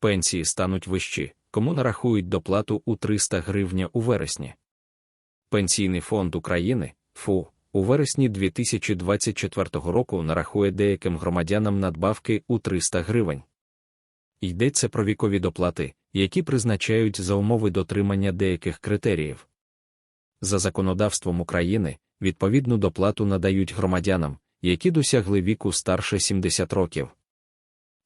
Пенсії стануть вищі, кому нарахують доплату у 300 гривня у вересні. Пенсійний фонд України ФУ у вересні 2024 року нарахує деяким громадянам надбавки у 300 гривень. Йдеться про вікові доплати, які призначають за умови дотримання деяких критеріїв. За законодавством України відповідну доплату надають громадянам, які досягли віку старше 70 років.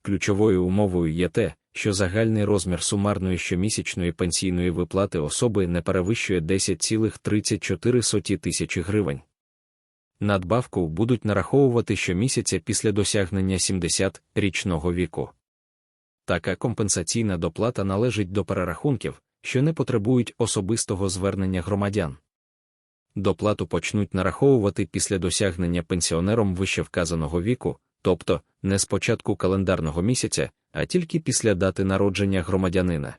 Ключовою умовою є те, що загальний розмір сумарної щомісячної пенсійної виплати особи не перевищує 10,34 тисячі гривень. Надбавку будуть нараховувати щомісяця після досягнення 70-річного віку. Така компенсаційна доплата належить до перерахунків, що не потребують особистого звернення громадян. Доплату почнуть нараховувати після досягнення пенсіонером вищевказаного віку, тобто не з початку календарного місяця, а тільки після дати народження громадянина.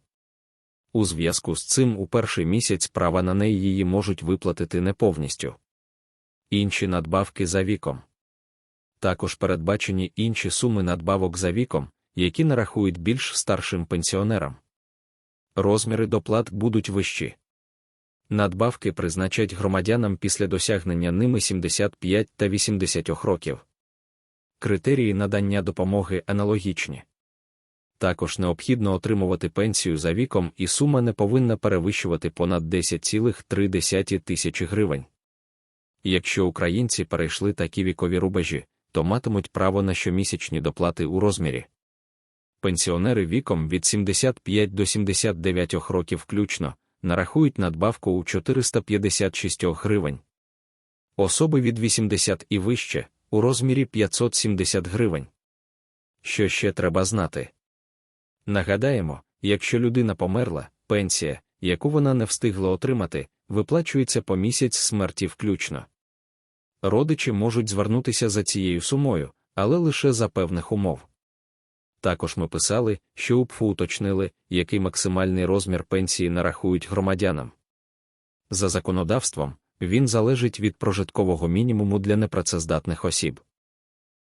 У зв'язку з цим у перший місяць права на неї її можуть виплатити не повністю. Інші надбавки за віком. Також передбачені інші суми надбавок за віком, які нарахують більш старшим пенсіонерам. Розміри доплат будуть вищі. Надбавки призначать громадянам після досягнення ними 75 та 80 років. Критерії надання допомоги аналогічні. Також необхідно отримувати пенсію за віком, і сума не повинна перевищувати понад 10,3 тисячі гривень. Якщо українці перейшли такі вікові рубежі, то матимуть право на щомісячні доплати у розмірі. Пенсіонери віком від 75 до 79 років включно нарахують надбавку у 456 гривень. Особи від 80 і вище у розмірі 570 гривень. Що ще треба знати? Нагадаємо, якщо людина померла, пенсія, яку вона не встигла отримати, виплачується по місяць смерті включно. Родичі можуть звернутися за цією сумою, але лише за певних умов. Також ми писали, що УПФУ уточнили, який максимальний розмір пенсії нарахують громадянам. За законодавством, він залежить від прожиткового мінімуму для непрацездатних осіб.